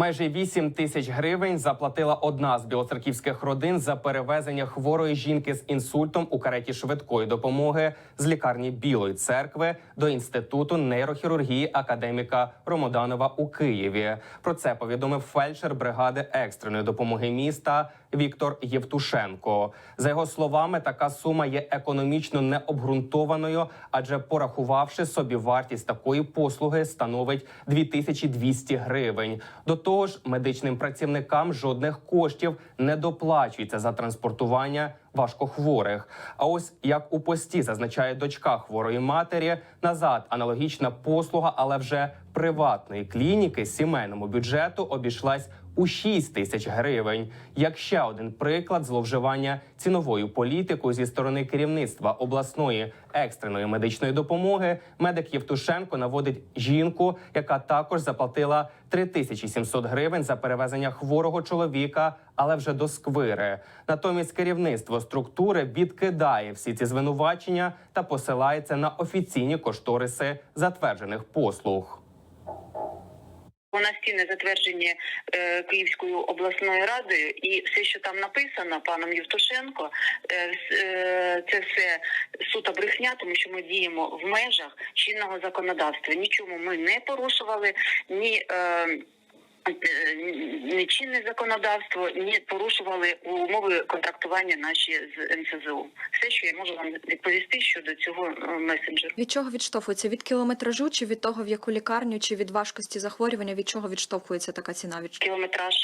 Майже 8 тисяч гривень заплатила одна з білоцерківських родин за перевезення хворої жінки з інсультом у кареті швидкої допомоги з лікарні Білої церкви до інституту нейрохірургії академіка Ромоданова у Києві. Про це повідомив фельдшер бригади екстреної допомоги міста Віктор Євтушенко. За його словами, така сума є економічно необґрунтованою, адже порахувавши собі вартість такої послуги, становить 2200 гривень. До того ж, медичним працівникам жодних коштів не доплачується за транспортування важкохворих. А ось як у пості зазначає дочка хворої матері, назад аналогічна послуга, але вже приватної клініки сімейному бюджету обійшлась у 6 тисяч гривень. Як ще один приклад зловживання ціновою політикою зі сторони керівництва обласної екстреної медичної допомоги, медик Євтушенко наводить жінку, яка також заплатила 3700 гривень за перевезення хворого чоловіка, але вже до сквири. Натомість керівництво структури відкидає всі ці звинувачення та посилається на офіційні кошториси затверджених послуг. Нас стіни затверджені е, Київською обласною радою, і все, що там написано паном Євтушенко, е, е, це все сута брехня, тому що ми діємо в межах чинного законодавства. Нічому ми не порушували, ні. Е, законодавство, ні порушували умови контрактування наші з НСЗУ. Все, що я можу вам відповісти щодо цього е, месенджеру. Від чого відштовхується? Від кілометражу, чи від того, в яку лікарню, чи від важкості захворювання? Від чого відштовхується така ціна? Від Кілометраж.